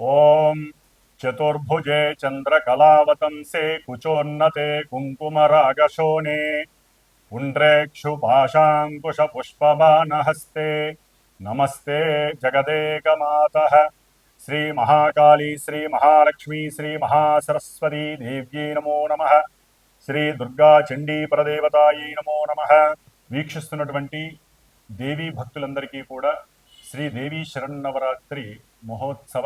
ॐ चतुर्भुजे चन्द्रकलावतंसे कुचोन्नते कुङ्कुमरागशोणे पुण्ड्रेक्षुपाशाङ्कुशपुष्पबाणहस्ते नमस्ते जगदेकमातः श्रीमहाकाली श्रीमहालक्ष्मी श्रीमहासरस्वती देव्यै नमो నమః శ్రీ దుర్గా చండీ పరదేవతాయి నమో నమ వీక్షిస్తున్నటువంటి దేవీ భక్తులందరికీ కూడా శ్రీ దేవీ శరన్నవరాత్రి మహోత్సవ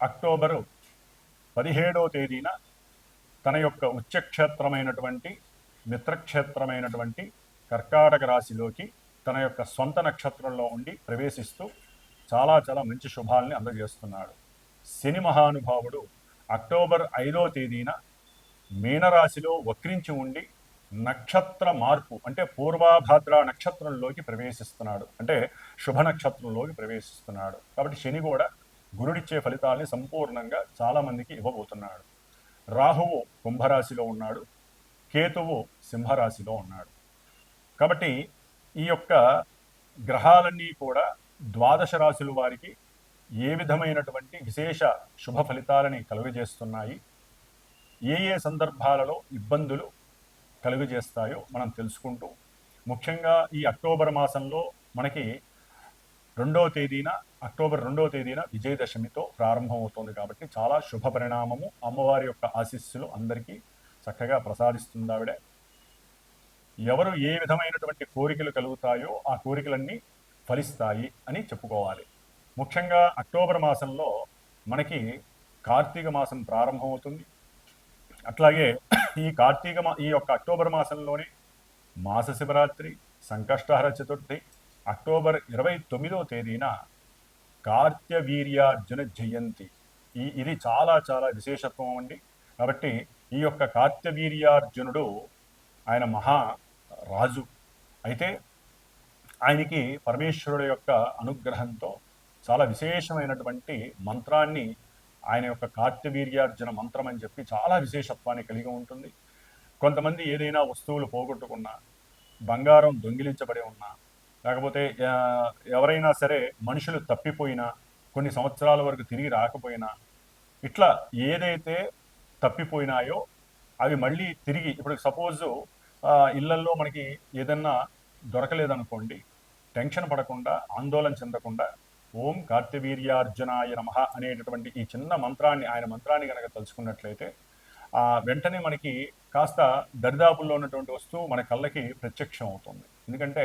అక్టోబరు పదిహేడవ తేదీన తన యొక్క ఉచ్చక్షేత్రమైనటువంటి మిత్రక్షేత్రమైనటువంటి కర్కాటక రాశిలోకి తన యొక్క సొంత నక్షత్రంలో ఉండి ప్రవేశిస్తూ చాలా చాలా మంచి శుభాల్ని అందజేస్తున్నాడు. శని మహానుభావుడు అక్టోబర్ ఐదో తేదీన మీనరాశిలో వక్రించి ఉండి నక్షత్ర మార్పు అంటే పూర్వాభాద్ర నక్షత్రంలోకి ప్రవేశిస్తున్నాడు. అంటే శుభ నక్షత్రంలోకి ప్రవేశిస్తున్నాడు. కాబట్టి శని కూడా గురుడిచ్చే ఫలితాల్ని సంపూర్ణంగా చాలామందికి ఇవ్వబోతున్నాడు. రాహువు కుంభరాశిలో ఉన్నాడు. కేతువు సింహరాశిలో ఉన్నాడు. కాబట్టి ఈ యొక్క గ్రహాలన్నీ కూడా ద్వాదశ రాశుల వారికి ఏ విధమైనటువంటి విశేష శుభ ఫలితాలని కలుగజేస్తున్నాయి? ఏ ఏ సందర్భాలలో ఇబ్బందులు కలుగజేస్తాయో మనం తెలుసుకుంటూ ముఖ్యంగా ఈ అక్టోబర్ మాసంలో మనకి రెండవ తేదీన అక్టోబర్ రెండవ తేదీన విజయదశమితో ప్రారంభమవుతోంది కాబట్టి చాలా శుభ పరిణామము. అమ్మవారి యొక్క ఆశీస్సులు అందరికీ చక్కగా ప్రసాదిస్తుంది ఆవిడ. ఎవరు ఏ విధమైనటువంటి కోరికలు కలుగుతాయో ఆ కోరికలన్నీ ఫలిస్తాయి అని చెప్పుకోవాలి. ముఖ్యంగా అక్టోబర్ మాసంలో మనకి కార్తీక మాసం ప్రారంభమవుతుంది. అట్లాగే ఈ కార్తీక మా ఈ యొక్క అక్టోబర్ మాసంలోనే మాస శివరాత్రి సంకష్టహర చతుర్థి అక్టోబర్ ఇరవై తొమ్మిదవ తేదీన కార్త్యవీర్యార్జున జయంతి. ఈ ఇది చాలా చాలా విశేషత్వం అండి. కాబట్టి ఈ యొక్క కార్త్యవీర్యార్జునుడు ఆయన మహా రాజు. అయితే ఆయనకి పరమేశ్వరుడు యొక్క అనుగ్రహంతో చాలా విశేషమైనటువంటి మంత్రాన్ని ఆయన యొక్క కార్త్యవీర్యార్జున మంత్రం అని చెప్పి చాలా విశేషత్వాన్ని కలిగి ఉంటుంది. కొంతమంది ఏదైనా వస్తువులు పోగొట్టుకున్నా బంగారం దొంగిలించబడి ఉన్నా కాకపోతే ఎవరైనా సరే మనుషులు తప్పిపోయినా కొన్ని సంవత్సరాల వరకు తిరిగి రాకపోయినా ఇట్లా ఏదైతే తప్పిపోయినాయో అవి మళ్ళీ తిరిగి ఇప్పుడు సపోజ్ ఇళ్ళల్లో మనకి ఏదన్నా దొరకలేదనుకోండి టెన్షన్ పడకుండా ఆందోళన చెందకుండా ఓం కార్తివీర్యార్జునాయ నమ అనేటటువంటి ఈ చిన్న మంత్రాన్ని ఆయన మంత్రాన్ని కనుక తలుచుకున్నట్లయితే వెంటనే మనకి కాస్త దరిదాపుల్లో ఉన్నటువంటి వస్తువు మన కళ్ళకి ప్రత్యక్షం అవుతుంది ఎందుకంటే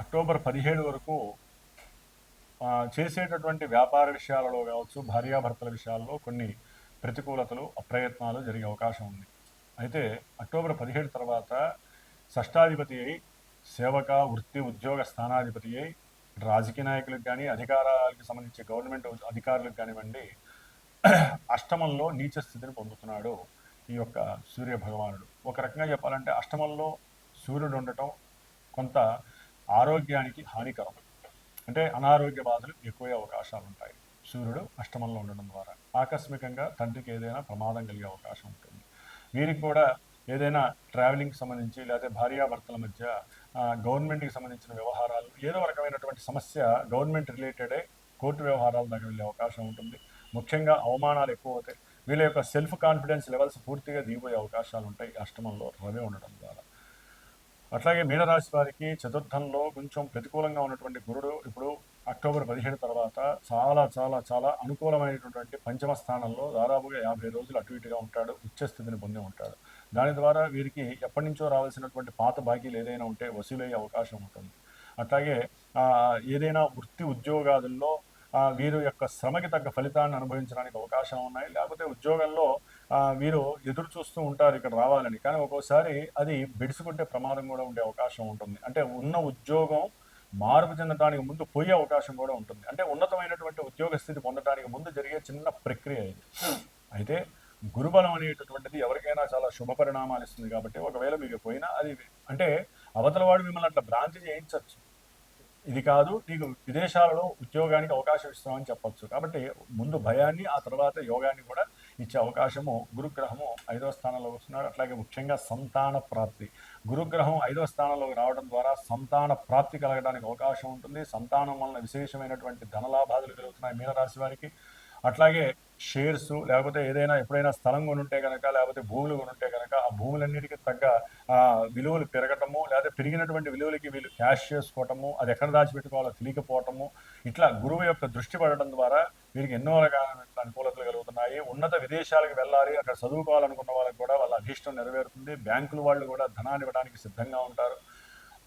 అక్టోబర్ పదిహేడు వరకు చేసేటటువంటి వ్యాపార విషయాలలో కావచ్చు భార్యాభర్తల విషయాల్లో కొన్ని ప్రతికూలతలు అప్రయత్నాలు జరిగే అవకాశం ఉంది. అయితే అక్టోబర్ పదిహేడు తర్వాత షష్టాధిపతి అయి సేవక వృత్తి ఉద్యోగ స్థానాధిపతి అయి రాజకీయ నాయకులకు కానీ అధికారాలకు సంబంధించి గవర్నమెంట్ అధికారులకు కానివ్వండి అష్టమంలో నీచ స్థితిని పొందుతున్నాడు ఈ యొక్క సూర్య భగవానుడు ఒక రకంగా చెప్పాలంటే అష్టమంలో సూర్యుడు ఉండటం కొంత ఆరోగ్యానికి హానికరం. అంటే అనారోగ్య బాధలు ఎక్కువే అవకాశాలు ఉంటాయి సూర్యుడు అష్టమంలో ఉండడం ద్వారా ఆకస్మికంగా తండ్రికి ఏదైనా ప్రమాదం కలిగే అవకాశం ఉంటుంది. వీరికి కూడా ఏదైనా ట్రావెలింగ్కి సంబంధించి లేకపోతే భార్యాభర్తల మధ్య గవర్నమెంట్కి సంబంధించిన వ్యవహారాలు ఏదో రకమైనటువంటి సమస్య గవర్నమెంట్ రిలేటెడే కోర్టు వ్యవహారాల దగ్గర వెళ్ళే అవకాశం ఉంటుంది. ముఖ్యంగా అవమానాలు ఎక్కువ అవుతాయి వీళ్ళ యొక్క సెల్ఫ్ కాన్ఫిడెన్స్ లెవెల్స్ పూర్తిగా దిగిపోయే అవకాశాలు ఉంటాయి అష్టమంలో రవి ఉండడం ద్వారా. అట్లాగే మీనరాశి వారికి చతుర్థంలో కొంచెం ప్రతికూలంగా ఉన్నటువంటి గురుడు ఇప్పుడు అక్టోబర్ పదిహేడు తర్వాత చాలా చాలా చాలా అనుకూలమైనటువంటి పంచమ స్థానంలో దాదాపుగా యాభై రోజులు అటు ఇటుగా ఉంటాడు ఉచ్చస్థితిని పొంది ఉంటాడు. దాని ద్వారా వీరికి ఎప్పటి నుంచో రావాల్సినటువంటి పాత బాకీలు ఏదైనా ఉంటే వసూలయ్యే అవకాశం ఉంటుంది. అట్లాగే ఏదైనా వృత్తి ఉద్యోగాదుల్లో వీరు యొక్క శ్రమకి తగ్గ ఫలితాన్ని అనుభవించడానికి అవకాశం ఉన్నాయి. లేకపోతే ఉద్యోగంలో మీరు ఎదురు చూస్తూ ఉంటారు ఇక్కడ రావాలని. కానీ ఒక్కోసారి అది బిడుచుకుంటే ప్రమాదం కూడా ఉండే అవకాశం ఉంటుంది. అంటే ఉన్న ఉద్యోగం మార్పు చెందడానికి ముందు పోయే అవకాశం కూడా ఉంటుంది. అంటే ఉన్నతమైనటువంటి ఉద్యోగ స్థితి పొందడానికి ముందు జరిగే చిన్న ప్రక్రియ ఇది. అయితే గురుబలం అనేటటువంటిది ఎవరికైనా చాలా శుభ పరిణామాలు ఇస్తుంది కాబట్టి ఒకవేళ మీకు పోయినా అది అంటే అవతలవాడు మిమ్మల్ని అట్లా భ్రాంతి చేయించవచ్చు ఇది కాదు నీకు విదేశాలలో ఉద్యోగానికి అవకాశం ఇస్తామని చెప్పచ్చు. కాబట్టి ముందు భయాన్ని ఆ తర్వాత యోగాన్ని కూడా ఇచ్చే అవకాశము గురుగ్రహము ఐదవ స్థానంలో వస్తున్నాడు అట్లాగే ముఖ్యంగా సంతాన ప్రాప్తి. గురుగ్రహం ఐదవ స్థానంలోకి రావడం ద్వారా సంతాన ప్రాప్తి కలగడానికి అవకాశం ఉంటుంది. సంతానం వలన విశేషమైనటువంటి ధనలాభాదులు కలుగుతున్నాయి మీనరాశి వారికి. అట్లాగే షేర్స్ లేకపోతే ఏదైనా ఎప్పుడైనా స్థలం కొనుంటే కనుక లేకపోతే భూములు కొనుంటే కనుక ఆ భూములన్నిటికీ తగ్గ విలువలు పెరగటము లేకపోతే పెరిగినటువంటి విలువలకి వీళ్ళు క్యాష్ చేసుకోవటము అది ఎక్కడ దాచిపెట్టుకోవాలో తెలియకపోవటము ఇట్లా గురువు యొక్క దృష్టి పడడం ద్వారా వీరికి ఎన్నో రకాల అనుకూలతలు కలుగుతున్నాయి. ఉన్నత విదేశాలకు వెళ్ళాలి అక్కడ చదువుకోవాలనుకున్న వాళ్ళకి కూడా వాళ్ళ అభీష్టం నెరవేరుతుంది. బ్యాంకుల వాళ్ళు కూడా ధనాన్ని ఇవ్వడానికి సిద్ధంగా ఉంటారు.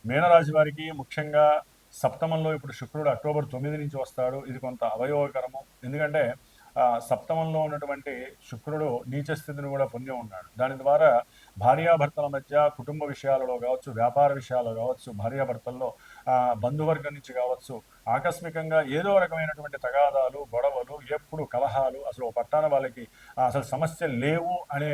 మీనరాశి వారికి ముఖ్యంగా సప్తమంలో ఇప్పుడు శుక్రుడు అక్టోబర్ తొమ్మిది నుంచి వస్తాడు. ఇది కొంత అవయోగకరము. ఎందుకంటే సప్తమంలో ఉన్నటువంటి శుక్రుడు నీచ స్థితిని కూడా పొంది ఉన్నాడు. దాని ద్వారా భార్యాభర్తల మధ్య కుటుంబ విషయాలలో కావచ్చు వ్యాపార విషయాల్లో కావచ్చు భార్యాభర్తల్లో బంధువర్గం నుంచి కావచ్చు ఆకస్మికంగా ఏదో రకమైనటువంటి తగాదాలు గొడవలు ఎప్పుడు కలహాలు అసలు ఓ పట్టాన వాళ్ళకి అసలు సమస్యలు లేవు అనే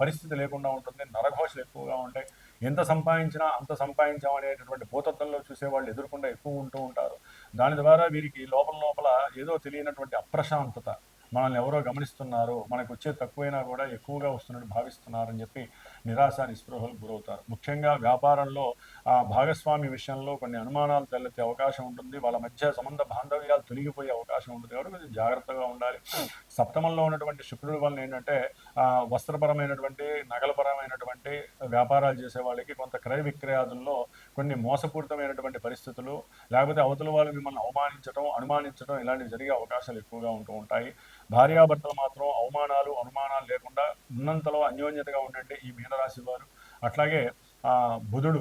పరిస్థితి లేకుండా ఉంటుంది నరఘోషలు ఎక్కువగా ఉంటాయి. ఎంత సంపాదించినా అంత సంపాదించాం అనేటటువంటి భూతత్వంలో చూసే వాళ్ళు ఎదుర్కొంటే ఎక్కువ ఉంటూ ఉంటారు. దాని ద్వారా వీరికి లోపల లోపల ఏదో తెలియనటువంటి అప్రశాంతత మనల్ని ఎవరో గమనిస్తున్నారు మనకు వచ్చే తక్కువైనా కూడా ఎక్కువగా వస్తున్నట్టు భావిస్తున్నారని చెప్పి నిరాశ నిస్పృహలు గురవుతారు. ముఖ్యంగా వ్యాపారంలో ఆ భాగస్వామి విషయంలో కొన్ని అనుమానాలు తలెత్తే అవకాశం ఉంటుంది. వాళ్ళ మధ్య సంబంధ బాంధవ్యాలు తొలగిపోయే అవకాశం ఉంటుంది కాబట్టి కొంచెం జాగ్రత్తగా ఉండాలి. సప్తమంలో ఉన్నటువంటి శుక్రుడి వలన ఏంటంటే వస్త్రపరమైనటువంటి నగలపరమైనటువంటి వ్యాపారాలు చేసే వాళ్ళకి కొంత క్రయ విక్రయాదుల్లో కొన్ని మోసపూరితమైనటువంటి పరిస్థితులు లేకపోతే అవతల వాళ్ళు మిమ్మల్ని అవమానించడం అనుమానించడం ఇలాంటివి జరిగే అవకాశాలు ఎక్కువగా ఉంటూ ఉంటాయి. భార్యాభర్తలు మాత్రం అవమానాలు అనుమానాలు లేకుండా ఉన్నంతలో అన్యోన్యతగా ఉండండి ఈ మీనరాశి వారు. అట్లాగే ఆ, బుధుడు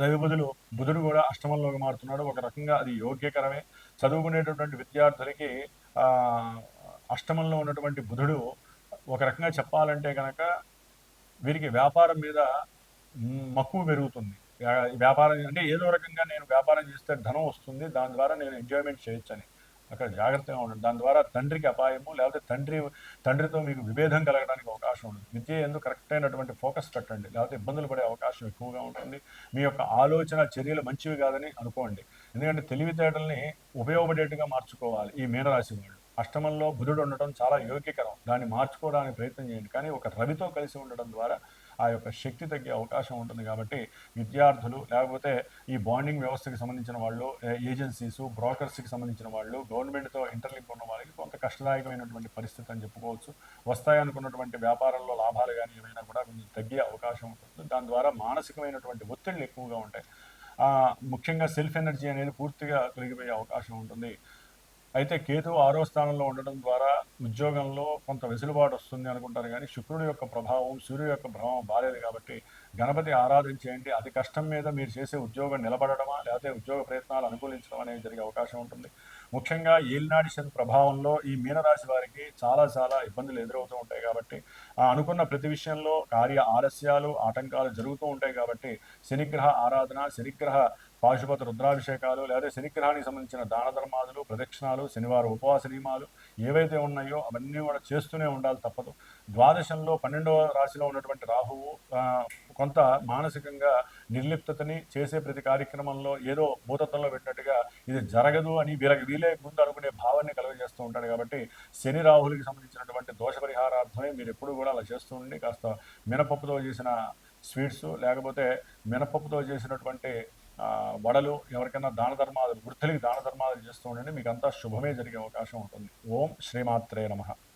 రవి బుధులు బుధుడు కూడా అష్టమంలోకి మారుతున్నాడు. ఒక రకంగా అది యోగ్యకరమే. చదువుకునేటటువంటి విద్యార్థులకి ఆ, అష్టమంలో ఉన్నటువంటి బుధుడు ఒక రకంగా చెప్పాలంటే కనుక వీరికి వ్యాపారం మీద మక్కువ పెరుగుతుంది. వ్యాపారం అంటే ఏదో రకంగా నేను వ్యాపారం చేస్తే ధనం వస్తుంది. దాని ద్వారా నేను ఎంజాయ్మెంట్ చేయొచ్చని. అక్కడ జాగ్రత్తగా ఉండండి. దాని ద్వారా తండ్రికి అపాయము లేకపోతే తండ్రి తండ్రితో మీకు విభేదం కలగడానికి అవకాశం ఉంటుంది. విద్య ఎందుకు కరెక్ట్ అయినటువంటి ఫోకస్ పెట్టండి. లేకపోతే ఇబ్బందులు పడే అవకాశం ఎక్కువగా ఉంటుంది. మీ యొక్క ఆలోచన చర్యలు మంచివి కాదని అనుకోండి. ఎందుకంటే తెలివితేటల్ని ఉపయోగపడేట్టుగా మార్చుకోవాలి ఈ మీనరాశి వాళ్ళు. అష్టమంలో బుధుడు ఉండటం చాలా యోగ్యకరం. దాన్ని మార్చుకోవడానికి ప్రయత్నం చేయండి. కానీ ఒక రవితో కలిసి ఉండడం ద్వారా ఆ యొక్క శక్తి తగ్గే అవకాశం ఉంటుంది కాబట్టి విద్యార్థులు లేకపోతే ఈ బాండింగ్ వ్యవస్థకి సంబంధించిన వాళ్ళు ఏజెన్సీస్ బ్రోకర్స్కి సంబంధించిన వాళ్ళు గవర్నమెంట్తో ఇంటర్లింక్ ఉన్న వాళ్ళకి కొంత కష్టదాయకమైనటువంటి పరిస్థితి అని చెప్పుకోవచ్చు. వస్తాయనుకున్నటువంటి వ్యాపారంలో లాభాలు కానీ ఏమైనా కూడా కొంచెం తగ్గే అవకాశం ఉంటుంది. దాని ద్వారా మానసికమైనటువంటి ఒత్తిళ్ళు ఎక్కువగా ఉంటాయి. ముఖ్యంగా సెల్ఫ్ ఎనర్జీ అనేది పూర్తిగా తొలగిపోయే అవకాశం ఉంటుంది. అయితే కేతు ఆరో స్థానంలో ఉండడం ద్వారా ఉద్యోగంలో కొంత వెసులుబాటు వస్తుంది అనుకుంటారు కానీ శుక్రుడి యొక్క ప్రభావం సూర్యుడు యొక్క ప్రభావం బాలేదు కాబట్టి గణపతి ఆరాధించేయండి. అతి కష్టం మీద మీరు చేసే ఉద్యోగం నిలబడడమా? లేకపోతే ఉద్యోగ ప్రయత్నాలు అనుకూలించడం అనేది జరిగే అవకాశం ఉంటుంది. ముఖ్యంగా ఏలినాడి శని ప్రభావంలో ఈ మీనరాశి వారికి చాలా చాలా ఇబ్బందులు ఎదురవుతూ ఉంటాయి కాబట్టి ఆ అనుకున్న ప్రతి విషయంలో కార్య ఆలస్యాలు ఆటంకాలు జరుగుతూ ఉంటాయి కాబట్టి శనిగ్రహ ఆరాధన శనిగ్రహ పాశుపత రుద్రాభిషేకాలు లేదా శనిగ్రహానికి సంబంధించిన దాన ధర్మాదులు ప్రదక్షిణాలు శనివారం ఉపవాస నియమాలు ఏవైతే ఉన్నాయో అవన్నీ కూడా చేస్తూనే ఉండాలి తప్పదు. ద్వాదశంలో పన్నెండవ రాశిలో ఉన్నటువంటి రాహువు కొంత మానసికంగా నిర్లిప్తతని చేసే ప్రతి కార్యక్రమంలో ఏదో భూతత్వంలో పెట్టినట్టుగా ఇది జరగదు అని వీళ్ళకి వీలే ముందు అనుకునే భావాన్ని కలుగజేస్తూ ఉంటాడు కాబట్టి శని రాహులకి సంబంధించినటువంటి దోష పరిహారార్థమే మీరు ఎప్పుడు కూడా అలా చేస్తూ ఉండి కాస్త మినపప్పుతో చేసిన స్వీట్స్ లేకపోతే మినపప్పుతో చేసినటువంటి వడలు ఎవరికైనా దాన ధర్మాలు వృద్ధులకి దాన ధర్మాలు చేస్తూ ఉండండి. మీకు అంతా శుభమే జరిగే అవకాశం ఉంటుంది. ఓం శ్రీమాత్రే నమః.